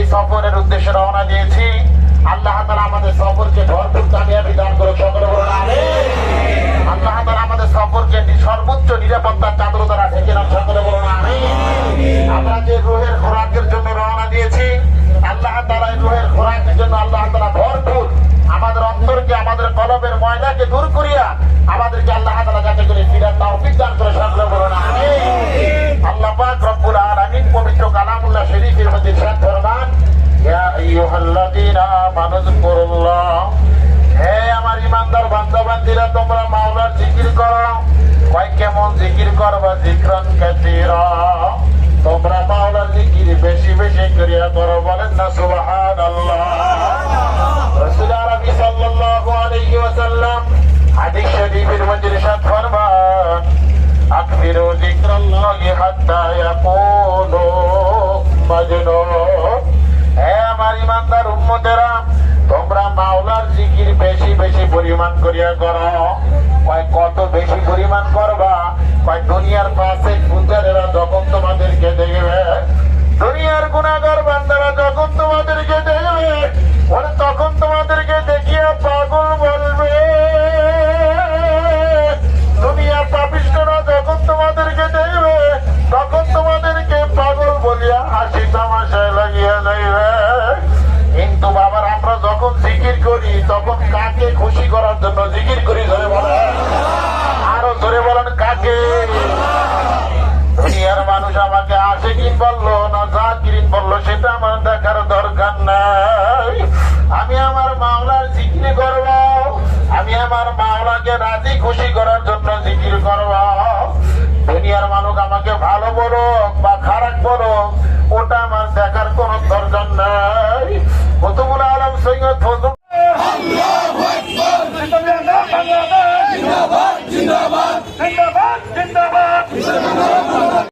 এই সফরের উদ্দেশ্যে রওনা দিয়েছি। আল্লাহ তালা আমাদের সফরকে ভরপুর কামিয়াবি দান করে সকলে আল্লাহ তালা আমাদের সফরকে সর্বোচ্চ নিরাপত্তার চাদর দ্বারা ঢেকে রাখ সকলে বলুন আমি আমরা যে রোহের মাওলার জিকির করো। কয় কেমন জিকির করবা? জিকরান কাসীরা। তোমরা মাওলার জিকির বেশি বেশি করিয়া করো, বলেন না, সুবহানাল্লাহ। রাসূল আরবি সাল্লাল্লাহু আলাইহি ওয়াসাল্লাম হাদিস শরীফের মধ্যে ইরশাদ ফরমান, আকবিরু যিকরাল্লাহি হাত্তা ইয়াকুনু মাজনুন হে আমার ইমানদার উম্মতেরা, তোমরা মাওলার জিকির বেশি বেশি পরিমাণ করিয়া করো। কয় কত বেশি পরিমাণ করবা? কয় দুনিয়ার পাশে গুজারেরা যখন তোমাদেরকে দেখবে। দুনিয়ার গুণাগার বান্দারা যখন তোমাদেরকে বলল, না যা কিরিন বলল, সেটা আমার দেখার দরকার নাই। আমি আমার মাওলার জিকির করব। আমি আমার মাওলাকে রাজি খুশি করার জন্য জিকির করব। দুনিয়ার মানুষ